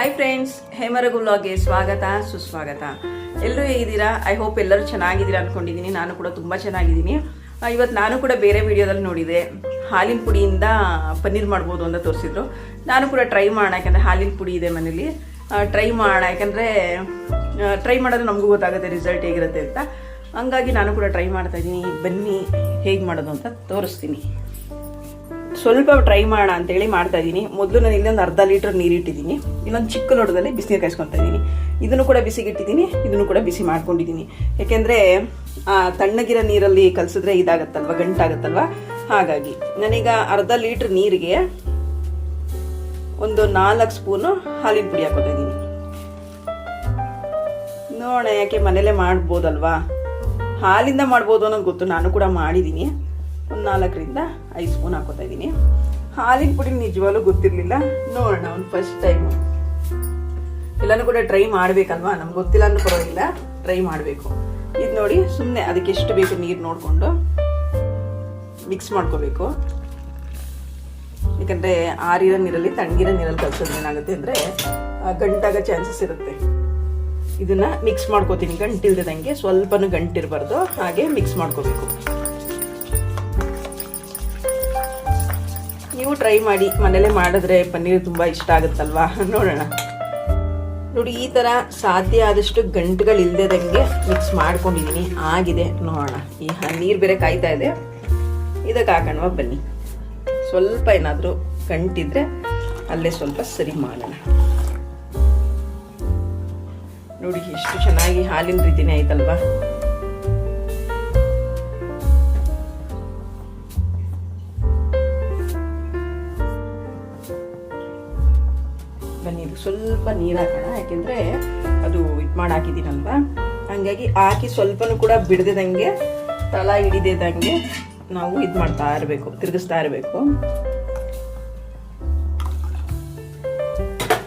Hi friends ಹೇಮರಗು ಸ್ವಾಗತ, ಸುಸ್ವಾಗತ. ಎಲ್ಲರೂ ಹೇಗಿದ್ದೀರಾ? ಐ ಹೋಪ್ ಎಲ್ಲರೂ ಚೆನ್ನಾಗಿದ್ದೀರಾ ಅಂದ್ಕೊಂಡಿದ್ದೀನಿ ನಾನು ಕೂಡ ತುಂಬ ಚೆನ್ನಾಗಿದ್ದೀನಿ. ಇವತ್ತು ನಾನು ಕೂಡ ಬೇರೆ ವಿಡಿಯೋದಲ್ಲಿ ನೋಡಿದೆ. ಹಾಲಿನ ಪುಡಿಯಿಂದ ಪನ್ನೀರ್ ಮಾಡ್ಬೋದು ಅಂತ ತೋರಿಸಿದ್ರು. ನಾನು ಕೂಡ ಟ್ರೈ ಮಾಡೋಣ, ಯಾಕಂದರೆ ಹಾಲಿನ ಪುಡಿ ಇದೆ ಮನೇಲಿ. ಟ್ರೈ ಮಾಡೋಣ, ಯಾಕಂದರೆ ಟ್ರೈ ಮಾಡಿದ್ರೆ ನಮಗೂ ಗೊತ್ತಾಗುತ್ತೆ ರಿಸಲ್ಟ್ ಹೇಗಿರುತ್ತೆ ಅಂತ. ಹಂಗಾಗಿ ನಾನು ಕೂಡ ಟ್ರೈ ಮಾಡ್ತಾ ಇದ್ದೀನಿ. ಬನ್ನಿ, ಹೇಗೆ ಮಾಡೋದು ಅಂತ ತೋರಿಸ್ತೀನಿ. ಸ್ವಲ್ಪ ಟ್ರೈ ಮಾಡೋಣ ಅಂತೇಳಿ ಮಾಡ್ತಾ ಇದ್ದೀನಿ. ಮೊದಲು ನಾನು ಇಲ್ಲೊಂದು ಅರ್ಧ ಲೀಟರ್ ನೀರು ಇಟ್ಟಿದ್ದೀನಿ ಇನ್ನೊಂದು ಚಿಕ್ಕ ಲೋಟದಲ್ಲಿ ಬಿಸಿನೀರು ಕಾಯಿಸ್ಕೊತಾ ಇದ್ದೀನಿ. ಇದನ್ನು ಕೂಡ ಬಿಸಿಗಿಟ್ಟಿದ್ದೀನಿ, ಇದನ್ನು ಕೂಡ ಬಿಸಿ ಮಾಡ್ಕೊಂಡಿದ್ದೀನಿ. ಯಾಕೆಂದರೆ ತಣ್ಣಗಿರೋ ನೀರಲ್ಲಿ ಕಲಸಿದ್ರೆ ಇದಾಗತ್ತಲ್ವ, ಗಂಟಾಗತ್ತಲ್ವ? ಹಾಗಾಗಿ, ನಾನೀಗ ಅರ್ಧ ಲೀಟ್ರ್ ನೀರಿಗೆ ಒಂದು ನಾಲ್ಕು ಸ್ಪೂನು ಹಾಲಿನ ಪುಡಿ ಹಾಕೋತಾ ಇದ್ದೀನಿ. ನೋಡೋಣ ಯಾಕೆ ಮನೇಲೇ ಮಾಡ್ಬೋದಲ್ವಾ? ಹಾಲಿಂದ ಮಾಡ್ಬೋದು ಅನ್ನೋದು ಗೊತ್ತು, ನಾನು ಕೂಡ ಮಾಡಿದ್ದೀನಿ. ಒಂದು ನಾಲ್ಕರಿಂದ ಐದು ಸ್ಪೂನ್ ಹಾಕೋತಾ ಇದ್ದೀನಿ. ಹಾಲಿನ ಪುಡಿ ನಿಜವಾಗ್ಲೂ ಗೊತ್ತಿರಲಿಲ್ಲ. ನೋಡೋಣ, ಒಂದು ಫಸ್ಟ್ ಟೈಮು ಎಲ್ಲನೂ ಕೂಡ ಟ್ರೈ ಮಾಡಬೇಕಲ್ವಾ? ನಮ್ಗೆ ಗೊತ್ತಿಲ್ಲ ಅಂದ್ರೂ ಪರವಾಗಿಲ್ಲ, ಟ್ರೈ ಮಾಡಬೇಕು. ಇದು ನೋಡಿ ಸುಮ್ಮನೆ ಅದಕ್ಕೆ ಎಷ್ಟು ಬೇಕು ನೀರು ನೋಡಿಕೊಂಡು ಮಿಕ್ಸ್ ಮಾಡ್ಕೋಬೇಕು. ಯಾಕಂದರೆ ಆರಿರೋ ನೀರಲ್ಲಿ ತಣ್ಣಗಿರೋ ನೀರಲ್ಲಿ ಕಲ್ಸೋದು ಏನಾಗುತ್ತೆ ಅಂದರೆ ಗಂಟಾಗೋ ಚಾನ್ಸಸ್ ಇರುತ್ತೆ. ಇದನ್ನು ಮಿಕ್ಸ್ ಮಾಡ್ಕೋತೀನಿ. ಗಂಟಿಲ್ದಂಗೆ ಸ್ವಲ್ಪನೂ ಗಂಟಿರಬಾರ್ದು ಹಾಗೆ ಮಿಕ್ಸ್ ಮಾಡ್ಕೋಬೇಕು. ನೀವು ಟ್ರೈ ಮಾಡಿ ಮನೇಲೆ ಮಾಡಿದ್ರೆ ಪನ್ನೀರ್ ತುಂಬ ಇಷ್ಟ ಆಗುತ್ತಲ್ವಾ? ನೋಡೋಣ. ನೋಡಿ, ಈ ಥರ ಸಾಧ್ಯ ಆದಷ್ಟು ಗಂಟುಗಳು ಇಲ್ದೇದಂಗೆ ಮಿಕ್ಸ್ ಮಾಡ್ಕೊಂಡಿದ್ದೀನಿ ಆಗಿದೆ. ನೋಡೋಣ. ಈ ನೀರು ಬೇರೆ ಕಾಯ್ತಾ ಇದೆ. ಇದಕ್ಕೆ ಹಾಕೋಣ ಬನ್ನಿ. ಸ್ವಲ್ಪ ಏನಾದರೂ ಗಂಟಿದ್ರೆ ಅಲ್ಲೇ ಸ್ವಲ್ಪ ಸರಿ ಮಾಡೋಣ. ನೋಡಿ, ಎಷ್ಟು ಚೆನ್ನಾಗಿ ಹಾಲಿನ ರೀತಿನೇ ಆಯ್ತಲ್ವಾ? ನೀರು ಹಾಕೋಣ ಯಾಕೆಂದ್ರೆ ಅದು ಇದು ಮಾಡಿ ಹಾಕಿದ್ದೀನಲ್ವ ಹಂಗಾಗಿ ಹಾಕಿ ಸ್ವಲ್ಪನೂ ಕೂಡ ಬಿಡದಿದಂಗೆ ತಲ ಹಿಡಿದಿದಂಗೆ ನಾವು ಇದು ಮಾಡ್ತಾ ಇರಬೇಕು, ತಿರುಗಿಸ್ತಾ ಇರಬೇಕು.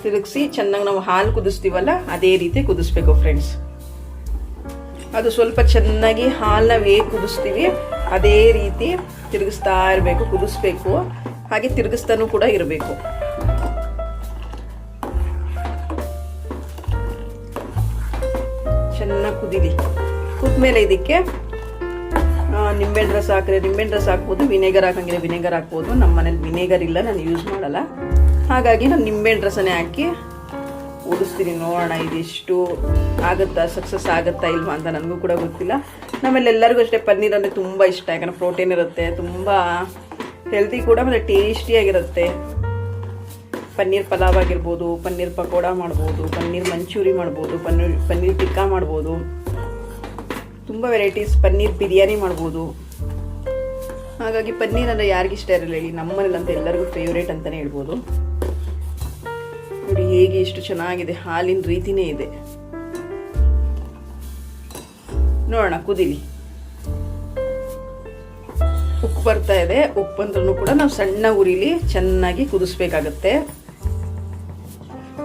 ತಿರುಗಿಸಿ ಚೆನ್ನಾಗಿ ನಾವು ಹಾಲು ಕುದಿಸ್ತೀವಲ್ಲ, ಅದೇ ರೀತಿ ಕುದಿಸ್ಬೇಕು ಫ್ರೆಂಡ್ಸ್ ಅದು ಸ್ವಲ್ಪ ಚೆನ್ನಾಗಿ ಹಾಲನ್ನ ಹೇಗೆ ಕುದಿಸ್ತೀವಿ, ಅದೇ ರೀತಿ ತಿರುಗಿಸ್ತಾ ಇರಬೇಕು, ಕುದಿಸ್ಬೇಕು. ಹಾಗೆ ತಿರುಗಿಸ್ತಾನೂ ಕೂಡ ಇರಬೇಕು. ಕುದೀಲಿ ಕುದ್ಮೇಲೆ ಇದಕ್ಕೆ ನಿಂಬೆಹಣ್ಣು ರಸ ಹಾಕಿದ್ರೆ ನಿಂಬೆಹಣ್ಣು ರಸ ಹಾಕ್ಬೋದು, ವಿನೆಗರ್ ಹಾಕಂಗಿದ್ರೆ ವಿನೆಗರ್ ಹಾಕ್ಬೋದು. ನಮ್ಮ ಮನೇಲಿ ವಿನೆಗರ್ ಇಲ್ಲ, ನಾನು ಯೂಸ್ ಮಾಡಲ್ಲ. ಹಾಗಾಗಿ ನಾನು ನಿಂಬೆಹಣ್ಣು ರಸನೇ ಹಾಕಿ ಉಡಿಸ್ತೀನಿ ನೋಡೋಣ, ಇದಿಷ್ಟು ಆಗುತ್ತಾ ಸಕ್ಸಸ್ ಆಗುತ್ತಾ ಇಲ್ವಾ ಅಂತ ನನಗೂ ಕೂಡ ಗೊತ್ತಿಲ್ಲ. ನಮ್ಮಲ್ಲಿ ಎಲ್ಲರಿಗೂ ಅಷ್ಟೇ ಪನ್ನೀರ್ ಅಂದರೆ ತುಂಬ ಇಷ್ಟ, ಯಾಕಂದರೆ ಪ್ರೋಟೀನ್ ಇರುತ್ತೆ, ತುಂಬ ಹೆಲ್ದಿ ಕೂಡ, ಮತ್ತು ಟೇಸ್ಟಿಯಾಗಿರುತ್ತೆ ಪನ್ನೀರ್ ಪಲಾವ್ ಆಗಿರ್ಬೋದು, ಪನ್ನೀರ್ ಪಕೋಡ ಮಾಡ್ಬೋದು, ಪನ್ನೀರ್ ಮಂಚೂರಿ ಮಾಡ್ಬೋದು, ಪನ್ನೀರ್ ಪನ್ನೀರ್ ಟಿಕ್ಕಾ ಮಾಡ್ಬೋದು. ತುಂಬ ವೆರೈಟೀಸ್ ಪನ್ನೀರ್ ಬಿರಿಯಾನಿ ಮಾಡ್ಬೋದು. ಹಾಗಾಗಿ ಪನ್ನೀರ್ ಅಂದರೆ ಯಾರಿಗಿಷ್ಟ ಇರಲಿಲ್ಲ ಹೇಳಿ. ನಮ್ಮನೇಲಂತ ಎಲ್ಲರಿಗೂ ಫೇವ್ರೇಟ್ ಅಂತಲೇ ಹೇಳ್ಬೋದು. ನೋಡಿ ಹೇಗೆ ಇಷ್ಟು ಚೆನ್ನಾಗಿದೆ. ಹಾಲಿನ ರೀತಿನೇ ಇದೆ. ನೋಡೋಣ, ಕುದಿಲಿ. ಉಪ್ಪು ಬರ್ತಾ ಇದೆ. ಉಪ್ಪಂದ್ರೂ ಕೂಡ ನಾವು ಸಣ್ಣ ಉರಿಲಿ ಚೆನ್ನಾಗಿ ಕುದಿಸ್ಬೇಕಾಗತ್ತೆ.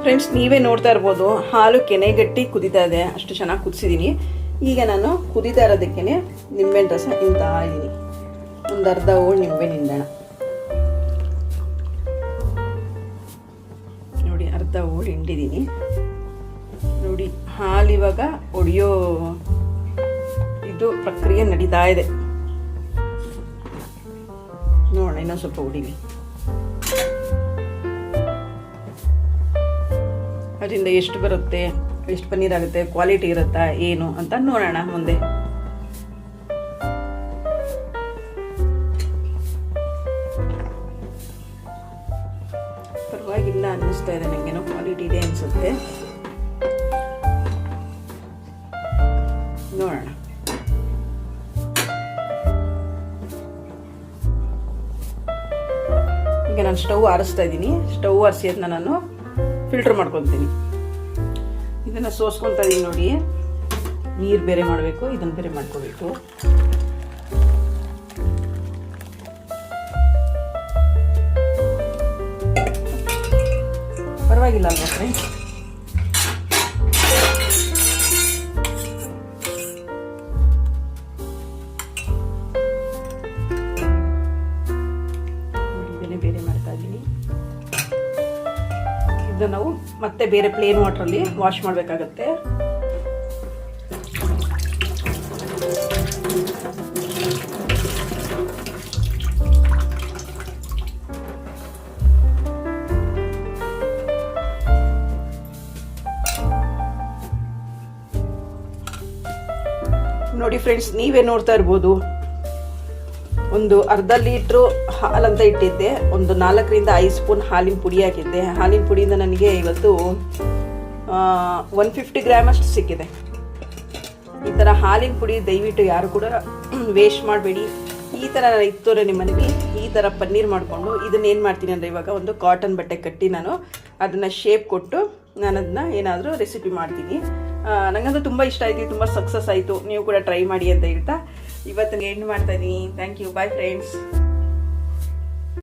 ಫ್ರೆಂಡ್ಸ್ ನೀವೇ ನೋಡ್ತಾ ಇರ್ಬೋದು. ಹಾಲು ಕೆನೆಗಟ್ಟಿ ಕುದಿತಾ ಇದೆ. ಅಷ್ಟು ಚೆನ್ನಾಗಿ ಕುದಿಸಿದ್ದೀನಿ ಈಗ ನಾನು ಕುದಿತಾ ಇರೋದಕ್ಕೆ ನಿಂಬೆಹಣ್ಣು ರಸ ತಿಂತಾ ಇದ್ದೀನಿ ಒಂದು ಅರ್ಧ ಓಳ್ ನಿಂಬೆ ನಿಂದಣ ನೋಡಿ, ಅರ್ಧ ಓಳ್ ಹಿಂಡಿದ್ದೀನಿ ನೋಡಿ, ಹಾಲು ಇವಾಗ ಒಡೆಯೋ ಇದು ಪ್ರಕ್ರಿಯೆ ನಡೀತಾ ಇದೆ. ನೋಡೋಣ, ಇನ್ನೊಂದು ಸ್ವಲ್ಪ ಹೊಡಿಲಿ. ಅದರಿಂದ ಎಷ್ಟು ಬರುತ್ತೆ? ಎಷ್ಟು ಪನ್ನೀರ್ ಆಗುತ್ತೆ ಕ್ವಾಲಿಟಿ ಇರುತ್ತಾ, ಏನು ಅಂತ ನೋಡೋಣ ಮುಂದೆ. ಪರವಾಗಿಲ್ಲ ಅನ್ನಿಸ್ತಾ ಇದೆ ನನಗೇನೋ ಕ್ವಾಲಿಟಿ ಇದೆ ಅನಿಸುತ್ತೆ. ನೋಡೋಣ. ಈಗ ನಾನು ಸ್ಟವ್ ಆರಿಸ್ತಾ ಇದ್ದೀನಿ. ಸ್ಟವ್ ಆರಿಸಿ ಅದನ್ನ ನಾನು ಫಿಲ್ಟರ್ ಮಾಡ್ಕೊತೀನಿ ಇದನ್ನು ಸೋಸ್ಕೊತಾ ಇದ್ದೀನಿ ನೋಡಿ. ನೀರು ಬೇರೆ ಮಾಡಬೇಕು ಇದನ್ನು ಬೇರೆ ಮಾಡ್ಕೋಬೇಕು. ಪರವಾಗಿಲ್ಲ ಅಲ್ವಾ ಫ್ರೆಂಡ್ಸ್? ಮತ್ತೆ ಬೇರೆ ಪ್ಲೇನ್ ವಾಟ್ರಲ್ಲಿ ವಾಶ್ ಮಾಡಬೇಕಾಗತ್ತೆ. ನೋಡಿ ಫ್ರೆಂಡ್ಸ್ ನೀವೇ ನೋಡ್ತಾ ಇರ್ಬೋದು. ಒಂದು ಅರ್ಧ ಲೀಟ್ರು ಹಾಲಂತ ಇಟ್ಟಿದ್ದೆ. ಒಂದು ನಾಲ್ಕರಿಂದ ಐದು ಸ್ಪೂನ್ ಹಾಲಿನ ಪುಡಿ ಹಾಕಿದ್ದೆ. ಹಾಲಿನ ಪುಡಿಯಿಂದ ನನಗೆ ಇವತ್ತು ಒನ್ ಫಿಫ್ಟಿ ಗ್ರಾಮ್ ಅಷ್ಟು ಸಿಕ್ಕಿದೆ. ಈ ಥರ ಹಾಲಿನ ಪುಡಿ ದಯವಿಟ್ಟು ಯಾರು ಕೂಡ ವೇಸ್ಟ್ ಮಾಡಬೇಡಿ. ಈ ಥರ ಇತ್ತು ನಿಮ್ಮ ಮನೇಲಿ, ಈ ಥರ ಪನ್ನೀರ್ ಮಾಡಿಕೊಂಡು ಇದನ್ನ ಏನು ಮಾಡ್ತೀನಿ ಅಂದರೆ ಇವಾಗ ಒಂದು ಕಾಟನ್ ಬಟ್ಟೆ ಕಟ್ಟಿ ನಾನು ಅದನ್ನು ಶೇಪ್ ಕೊಟ್ಟು ನಾನು ಅದನ್ನ ಏನಾದರೂ ರೆಸಿಪಿ ಮಾಡ್ತೀನಿ. ನನಗಂತೂ ನಂಗಂತೂ ತುಂಬ ಇಷ್ಟ ಆಯಿತು, ತುಂಬ ಸಕ್ಸಸ್ ಆಯಿತು. ನೀವು ಕೂಡ ಟ್ರೈ ಮಾಡಿ ಅಂತ ಹೇಳ್ತಾ. ಇವತ್ತಿನ ಎಂಡ್ ಮಾಡ್ತಾ ಇದ್ದೀನಿ ಥ್ಯಾಂಕ್ ಯು ಬಾಯ್ ಫ್ರೆಂಡ್ಸ್